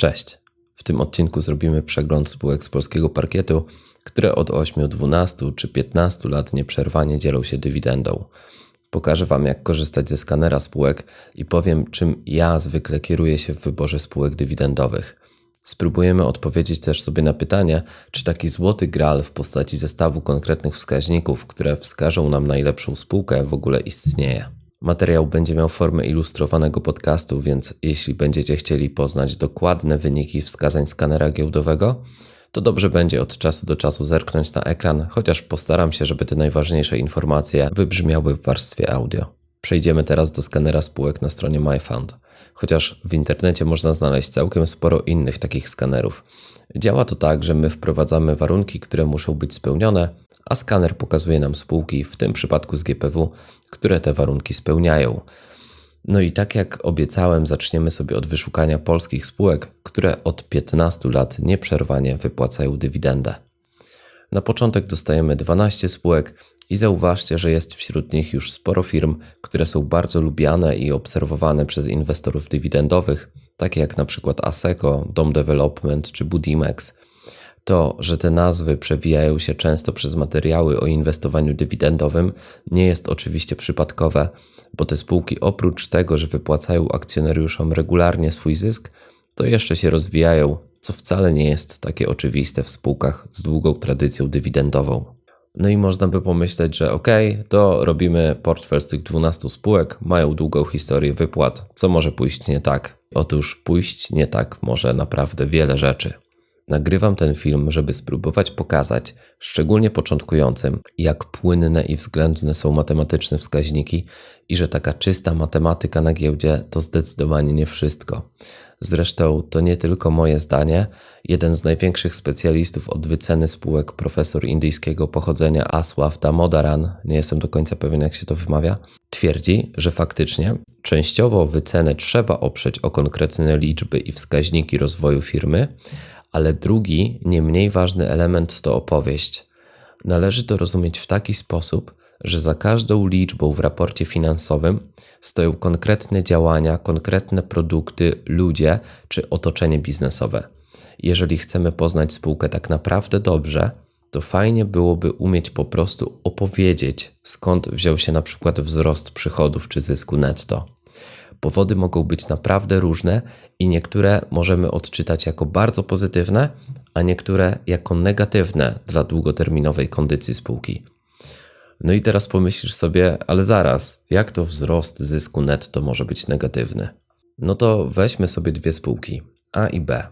Cześć. W tym odcinku zrobimy przegląd spółek z polskiego parkietu, które od 8, 12 czy 15 lat nieprzerwanie dzielą się dywidendą. Pokażę Wam, jak korzystać ze skanera spółek i powiem, czym ja zwykle kieruję się w wyborze spółek dywidendowych. Spróbujemy odpowiedzieć też sobie na pytanie, czy taki złoty gral w postaci zestawu konkretnych wskaźników, które wskażą nam najlepszą spółkę, w ogóle istnieje. Materiał będzie miał formę ilustrowanego podcastu, więc jeśli będziecie chcieli poznać dokładne wyniki wskazań skanera giełdowego, to dobrze będzie od czasu do czasu zerknąć na ekran, chociaż postaram się, żeby te najważniejsze informacje wybrzmiały w warstwie audio. Przejdziemy teraz do skanera spółek na stronie MyFund. Chociaż w internecie można znaleźć całkiem sporo innych takich skanerów. Działa to tak, że my wprowadzamy warunki, które muszą być spełnione, a skaner pokazuje nam spółki, w tym przypadku z GPW, które te warunki spełniają. No i tak jak obiecałem, zaczniemy sobie od wyszukania polskich spółek, które od 15 lat nieprzerwanie wypłacają dywidendę. Na początek dostajemy 12 spółek i zauważcie, że jest wśród nich już sporo firm, które są bardzo lubiane i obserwowane przez inwestorów dywidendowych, takie jak na przykład Aseco, Dom Development czy Budimex. To, że te nazwy przewijają się często przez materiały o inwestowaniu dywidendowym, nie jest oczywiście przypadkowe, bo te spółki oprócz tego, że wypłacają akcjonariuszom regularnie swój zysk, to jeszcze się rozwijają, co wcale nie jest takie oczywiste w spółkach z długą tradycją dywidendową. No i można by pomyśleć, że ok, to robimy portfel z tych 12 spółek, mają długą historię wypłat, co może pójść nie tak? Otóż pójść nie tak może naprawdę wiele rzeczy. Nagrywam ten film, żeby spróbować pokazać, szczególnie początkującym, jak płynne i względne są matematyczne wskaźniki i że taka czysta matematyka na giełdzie to zdecydowanie nie wszystko. Zresztą to nie tylko moje zdanie. Jeden z największych specjalistów od wyceny spółek, profesor indyjskiego pochodzenia Aswath Damodaran, nie jestem do końca pewien jak się to wymawia, twierdzi, że faktycznie częściowo wycenę trzeba oprzeć o konkretne liczby i wskaźniki rozwoju firmy, ale drugi, nie mniej ważny element to opowieść. Należy to rozumieć w taki sposób, że za każdą liczbą w raporcie finansowym stoją konkretne działania, konkretne produkty, ludzie czy otoczenie biznesowe. Jeżeli chcemy poznać spółkę tak naprawdę dobrze, to fajnie byłoby umieć po prostu opowiedzieć, skąd wziął się na przykład wzrost przychodów czy zysku netto. Powody mogą być naprawdę różne i niektóre możemy odczytać jako bardzo pozytywne, a niektóre jako negatywne dla długoterminowej kondycji spółki. No i teraz pomyślisz sobie, ale zaraz, jak to wzrost zysku netto może być negatywny? No to weźmy sobie dwie spółki, A i B.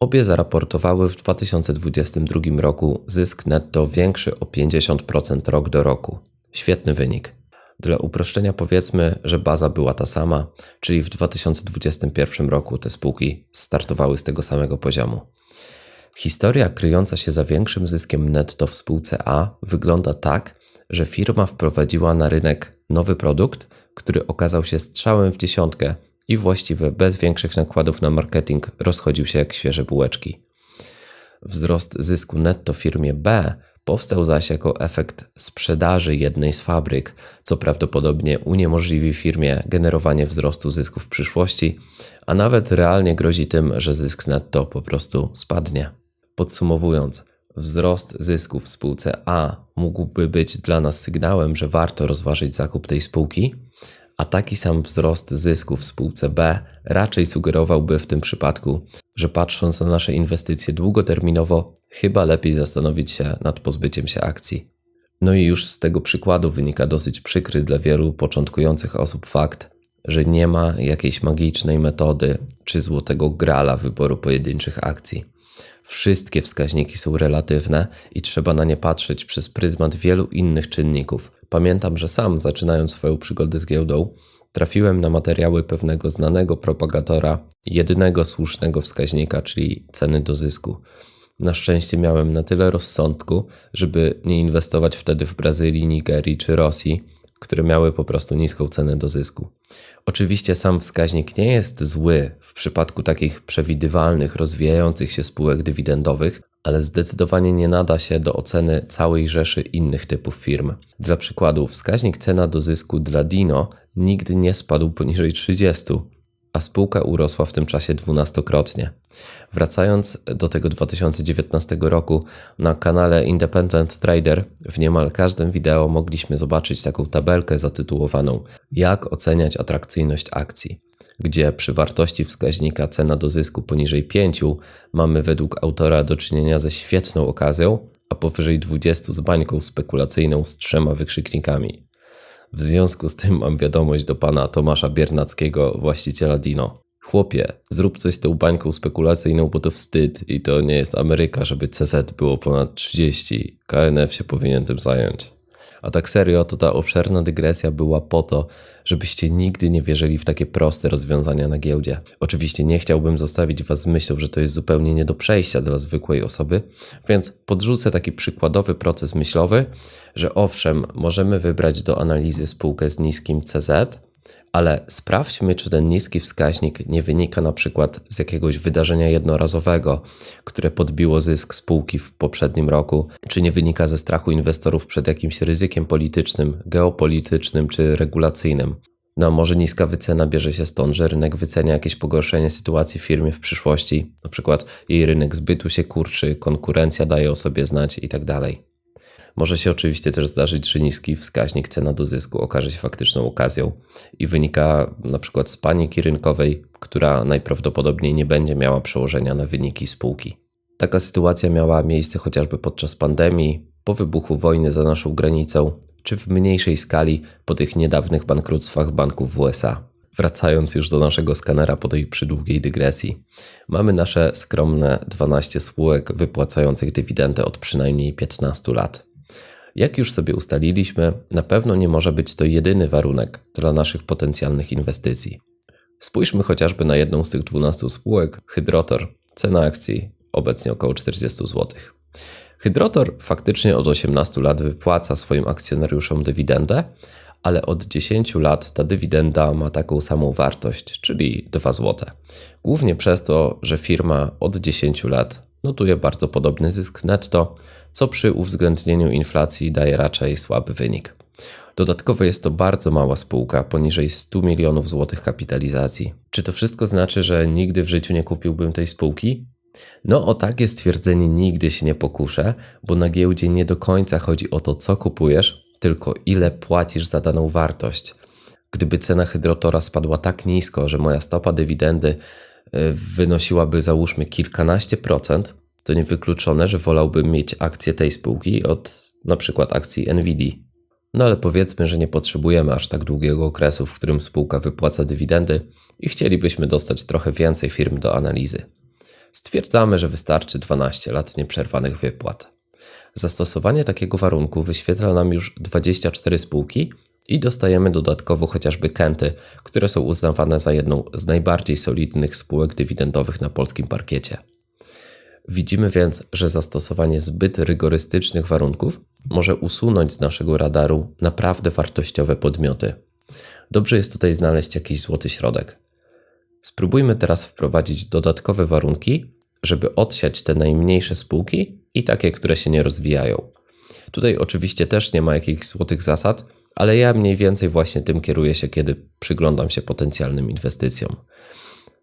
Obie zaraportowały w 2022 roku zysk netto większy o 50% rok do roku. Świetny wynik. Dla uproszczenia powiedzmy, że baza była ta sama, czyli w 2021 roku te spółki startowały z tego samego poziomu. Historia kryjąca się za większym zyskiem netto w spółce A wygląda tak, że firma wprowadziła na rynek nowy produkt, który okazał się strzałem w dziesiątkę i właściwie bez większych nakładów na marketing rozchodził się jak świeże bułeczki. Wzrost zysku netto firmie B powstał zaś jako efekt sprzedaży jednej z fabryk, co prawdopodobnie uniemożliwi firmie generowanie wzrostu zysków w przyszłości, a nawet realnie grozi tym, że zysk netto po prostu spadnie. Podsumowując, Wzrost zysków w spółce A mógłby być dla nas sygnałem, że warto rozważyć zakup tej spółki, a taki sam wzrost zysków w spółce B raczej sugerowałby w tym przypadku, że patrząc na nasze inwestycje długoterminowo, chyba lepiej zastanowić się nad pozbyciem się akcji. No i już z tego przykładu wynika dosyć przykry dla wielu początkujących osób fakt, że nie ma jakiejś magicznej metody czy złotego grala wyboru pojedynczych akcji. Wszystkie wskaźniki są relatywne i trzeba na nie patrzeć przez pryzmat wielu innych czynników. Pamiętam, że sam, zaczynając swoją przygodę z giełdą, trafiłem na materiały pewnego znanego propagatora jedynego słusznego wskaźnika, czyli ceny do zysku. Na szczęście miałem na tyle rozsądku, żeby nie inwestować wtedy w Brazylii, Nigerii czy Rosji, które miały po prostu niską cenę do zysku. Oczywiście sam wskaźnik nie jest zły w przypadku takich przewidywalnych, rozwijających się spółek dywidendowych, ale zdecydowanie nie nada się do oceny całej rzeszy innych typów firm. Dla przykładu, wskaźnik cena do zysku dla Dino nigdy nie spadł poniżej 30. a spółka urosła w tym czasie dwunastokrotnie. Wracając do tego 2019 roku, na kanale Independent Trader w niemal każdym wideo mogliśmy zobaczyć taką tabelkę zatytułowaną Jak oceniać atrakcyjność akcji, gdzie przy wartości wskaźnika cena do zysku poniżej 5 mamy według autora do czynienia ze świetną okazją, a powyżej 20 z bańką spekulacyjną z trzema wykrzyknikami. W związku z tym mam wiadomość do pana Tomasza Biernackiego, właściciela Dino. Chłopie, zrób coś z tą bańką spekulacyjną, bo to wstyd i to nie jest Ameryka, żeby CZ było ponad 30. KNF się powinien tym zająć. A tak serio, to ta obszerna dygresja była po to, żebyście nigdy nie wierzyli w takie proste rozwiązania na giełdzie. Oczywiście nie chciałbym zostawić Was z myślą, że to jest zupełnie nie do przejścia dla zwykłej osoby, więc podrzucę taki przykładowy proces myślowy, że owszem, możemy wybrać do analizy spółkę z niskim CZ, ale sprawdźmy, czy ten niski wskaźnik nie wynika na przykład z jakiegoś wydarzenia jednorazowego, które podbiło zysk spółki w poprzednim roku, czy nie wynika ze strachu inwestorów przed jakimś ryzykiem politycznym, geopolitycznym czy regulacyjnym. No, może niska wycena bierze się stąd, że rynek wycenia jakieś pogorszenie sytuacji w firmie w przyszłości, na przykład jej rynek zbytu się kurczy, konkurencja daje o sobie znać itd. Może się oczywiście też zdarzyć, że niski wskaźnik cena do zysku okaże się faktyczną okazją i wynika na przykład z paniki rynkowej, która najprawdopodobniej nie będzie miała przełożenia na wyniki spółki. Taka sytuacja miała miejsce chociażby podczas pandemii, po wybuchu wojny za naszą granicą, czy w mniejszej skali po tych niedawnych bankructwach banków w USA. Wracając już do naszego skanera po tej przydługiej dygresji, mamy nasze skromne 12 spółek wypłacających dywidendę od przynajmniej 15 lat. Jak już sobie ustaliliśmy, na pewno nie może być to jedyny warunek dla naszych potencjalnych inwestycji. Spójrzmy chociażby na jedną z tych 12 spółek, Hydrotor. Cena akcji obecnie około 40 zł. Hydrotor faktycznie od 18 lat wypłaca swoim akcjonariuszom dywidendę, ale od 10 lat ta dywidenda ma taką samą wartość, czyli 2 zł. Głównie przez to, że firma od 10 lat notuje bardzo podobny zysk netto, co przy uwzględnieniu inflacji daje raczej słaby wynik. Dodatkowo jest to bardzo mała spółka, poniżej 100 milionów złotych kapitalizacji. Czy to wszystko znaczy, że nigdy w życiu nie kupiłbym tej spółki? No o takie stwierdzenie nigdy się nie pokuszę, bo na giełdzie nie do końca chodzi o to, co kupujesz, tylko ile płacisz za daną wartość. Gdyby cena hydrotora spadła tak nisko, że moja stopa dywidendy wynosiłaby załóżmy kilkanaście procent, to niewykluczone, że wolałbym mieć akcję tej spółki od na przykład akcji Nvidia. No ale powiedzmy, że nie potrzebujemy aż tak długiego okresu, w którym spółka wypłaca dywidendy i chcielibyśmy dostać trochę więcej firm do analizy. Stwierdzamy, że wystarczy 12 lat nieprzerwanych wypłat. Zastosowanie takiego warunku wyświetla nam już 24 spółki i dostajemy dodatkowo chociażby Kenty, które są uznawane za jedną z najbardziej solidnych spółek dywidendowych na polskim parkiecie. Widzimy więc, że zastosowanie zbyt rygorystycznych warunków może usunąć z naszego radaru naprawdę wartościowe podmioty. Dobrze jest tutaj znaleźć jakiś złoty środek. Spróbujmy teraz wprowadzić dodatkowe warunki, żeby odsiać te najmniejsze spółki i takie, które się nie rozwijają. Tutaj oczywiście też nie ma jakichś złotych zasad, ale ja mniej więcej właśnie tym kieruję się, kiedy przyglądam się potencjalnym inwestycjom.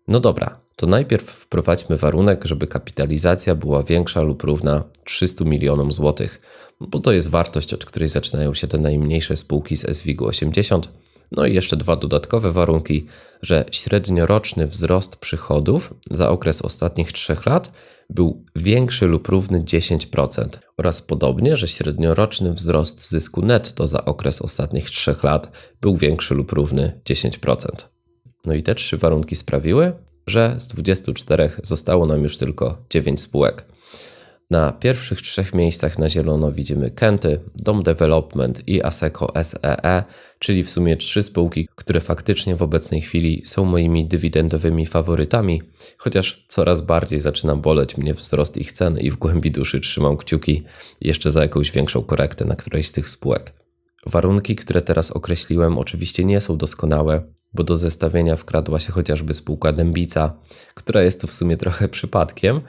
No dobra, to najpierw wprowadźmy warunek, żeby kapitalizacja była większa lub równa 300 milionom złotych, bo to jest wartość, od której zaczynają się te najmniejsze spółki z SWIG 80. No i jeszcze dwa dodatkowe warunki, że średnioroczny wzrost przychodów za okres ostatnich 3 lat był większy lub równy 10% oraz podobnie, że średnioroczny wzrost zysku netto za okres ostatnich 3 lat był większy lub równy 10%. No i te trzy warunki sprawiły, że z 24 zostało nam już tylko 9 spółek. Na pierwszych trzech miejscach na zielono widzimy Kenty, Dom Development i Aseco SEE, e, czyli w sumie trzy spółki, które faktycznie w obecnej chwili są moimi dywidendowymi faworytami, chociaż coraz bardziej zaczyna boleć mnie wzrost ich cen i w głębi duszy trzymam kciuki jeszcze za jakąś większą korektę na którejś z tych spółek. Warunki, które teraz określiłem, oczywiście nie są doskonałe, bo do zestawienia wkradła się chociażby spółka Dębica, która jest to w sumie trochę przypadkiem,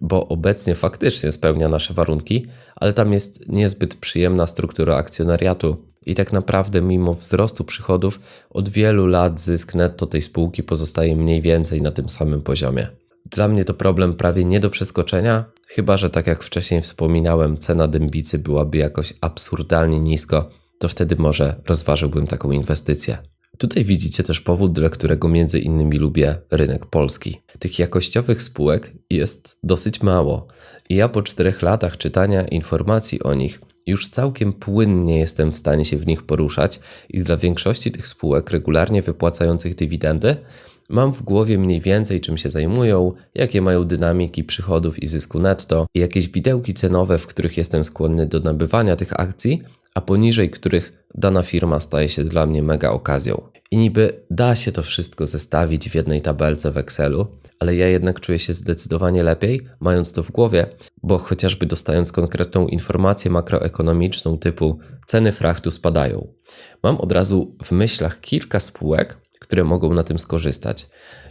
bo obecnie faktycznie spełnia nasze warunki, ale tam jest niezbyt przyjemna struktura akcjonariatu i tak naprawdę mimo wzrostu przychodów od wielu lat zysk netto tej spółki pozostaje mniej więcej na tym samym poziomie. Dla mnie to problem prawie nie do przeskoczenia, chyba że tak jak wcześniej wspominałem, cena dębicy byłaby jakoś absurdalnie nisko, to wtedy może rozważyłbym taką inwestycję. Tutaj widzicie też powód, dla którego między innymi lubię rynek polski. Tych jakościowych spółek jest dosyć mało i ja po czterech latach czytania informacji o nich już całkiem płynnie jestem w stanie się w nich poruszać i dla większości tych spółek regularnie wypłacających dywidendy mam w głowie mniej więcej czym się zajmują, jakie mają dynamiki przychodów i zysku netto jakieś widełki cenowe, w których jestem skłonny do nabywania tych akcji, a poniżej których dana firma staje się dla mnie mega okazją. I niby da się to wszystko zestawić w jednej tabelce w Excelu, ale ja jednak czuję się zdecydowanie lepiej, mając to w głowie, bo chociażby dostając konkretną informację makroekonomiczną typu ceny frachtu spadają, mam od razu w myślach kilka spółek, które mogą na tym skorzystać.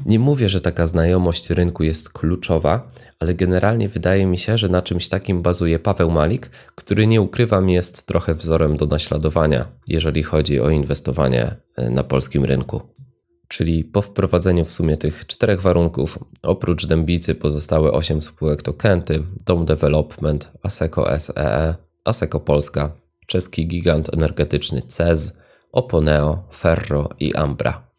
Nie mówię, że taka znajomość rynku jest kluczowa, ale generalnie wydaje mi się, że na czymś takim bazuje Paweł Malik, który nie ukrywam jest trochę wzorem do naśladowania, jeżeli chodzi o inwestowanie e, na polskim rynku. Czyli po wprowadzeniu w sumie tych czterech warunków, oprócz Dębicy pozostałe 8 spółek to Kenty, Dom Development, Aseco SEE, Aseco Polska, czeski gigant energetyczny CEZ, Oponeo, Ferro i Ambra.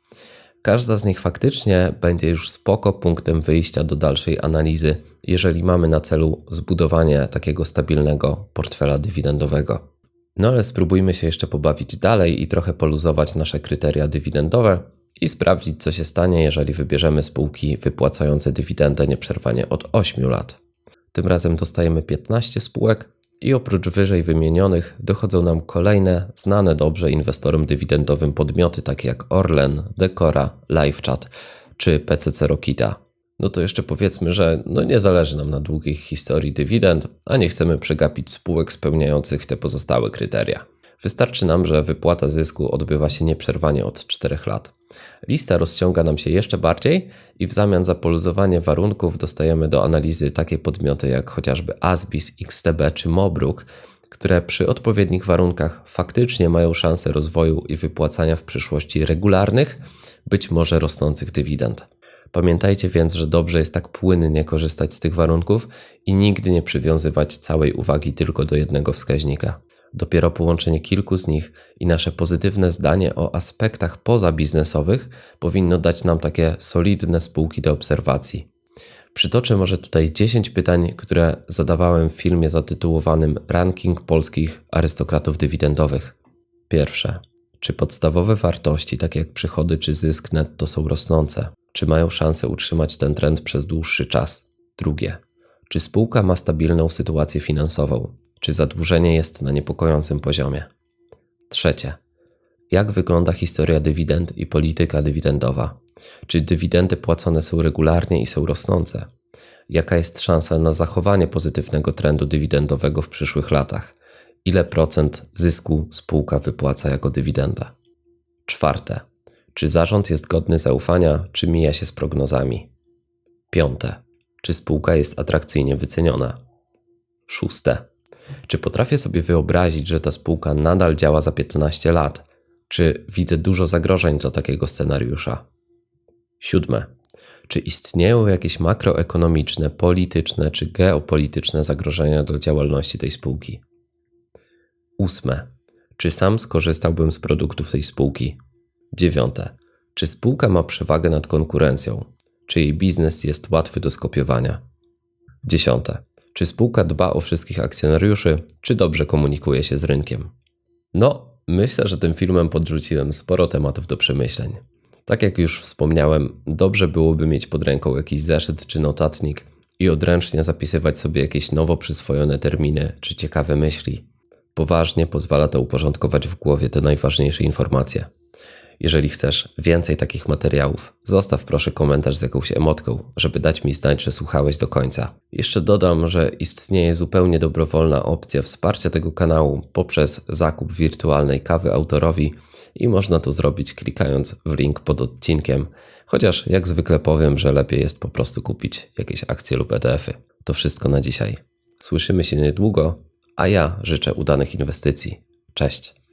Każda z nich faktycznie będzie już spoko punktem wyjścia do dalszej analizy, jeżeli mamy na celu zbudowanie takiego stabilnego portfela dywidendowego. No ale spróbujmy się jeszcze pobawić dalej i trochę poluzować nasze kryteria dywidendowe i sprawdzić, co się stanie, jeżeli wybierzemy spółki wypłacające dywidendę nieprzerwanie od 8 lat. Tym razem dostajemy 15 spółek, i oprócz wyżej wymienionych dochodzą nam kolejne, znane dobrze inwestorom dywidendowym podmioty takie jak Orlen, Decora, LiveChat czy PCC Rokita. No to jeszcze powiedzmy, że no nie zależy nam na długich historii dywidend, a nie chcemy przegapić spółek spełniających te pozostałe kryteria. Wystarczy nam, że wypłata zysku odbywa się nieprzerwanie od 4 lat. Lista rozciąga nam się jeszcze bardziej i w zamian za poluzowanie warunków dostajemy do analizy takie podmioty jak chociażby Asbis, XTB czy Mobruk, które przy odpowiednich warunkach faktycznie mają szansę rozwoju i wypłacania w przyszłości regularnych, być może rosnących dywidend. Pamiętajcie więc, że dobrze jest tak płynnie korzystać z tych warunków i nigdy nie przywiązywać całej uwagi tylko do jednego wskaźnika. Dopiero połączenie kilku z nich i nasze pozytywne zdanie o aspektach pozabiznesowych powinno dać nam takie solidne spółki do obserwacji. Przytoczę może tutaj 10 pytań, które zadawałem w filmie zatytułowanym Ranking polskich arystokratów dywidendowych. Pierwsze. Czy podstawowe wartości, takie jak przychody czy zysk netto, są rosnące? Czy mają szansę utrzymać ten trend przez dłuższy czas? Drugie. Czy spółka ma stabilną sytuację finansową? Czy zadłużenie jest na niepokojącym poziomie? Trzecie. Jak wygląda historia dywidend i polityka dywidendowa? Czy dywidendy płacone są regularnie i są rosnące? Jaka jest szansa na zachowanie pozytywnego trendu dywidendowego w przyszłych latach? Ile procent zysku spółka wypłaca jako dywidenda? Czwarte. Czy zarząd jest godny zaufania, czy mija się z prognozami? Piąte. Czy spółka jest atrakcyjnie wyceniona? Szóste. Czy potrafię sobie wyobrazić, że ta spółka nadal działa za 15 lat? Czy widzę dużo zagrożeń dla takiego scenariusza? Siódme. Czy istnieją jakieś makroekonomiczne, polityczne czy geopolityczne zagrożenia dla działalności tej spółki? Ósme. Czy sam skorzystałbym z produktów tej spółki? Dziewiąte. Czy spółka ma przewagę nad konkurencją? Czy jej biznes jest łatwy do skopiowania? Dziesiąte. Czy spółka dba o wszystkich akcjonariuszy, czy dobrze komunikuje się z rynkiem? No, myślę, że tym filmem podrzuciłem sporo tematów do przemyśleń. Tak jak już wspomniałem, dobrze byłoby mieć pod ręką jakiś zeszyt czy notatnik i odręcznie zapisywać sobie jakieś nowo przyswojone terminy czy ciekawe myśli. Poważnie pozwala to uporządkować w głowie te najważniejsze informacje. Jeżeli chcesz więcej takich materiałów, zostaw proszę komentarz z jakąś emotką, żeby dać mi znać, że słuchałeś do końca. Jeszcze dodam, że istnieje zupełnie dobrowolna opcja wsparcia tego kanału poprzez zakup wirtualnej kawy autorowi i można to zrobić klikając w link pod odcinkiem, chociaż jak zwykle powiem, że lepiej jest po prostu kupić jakieś akcje lub ETF-y. To wszystko na dzisiaj. Słyszymy się niedługo, a ja życzę udanych inwestycji. Cześć.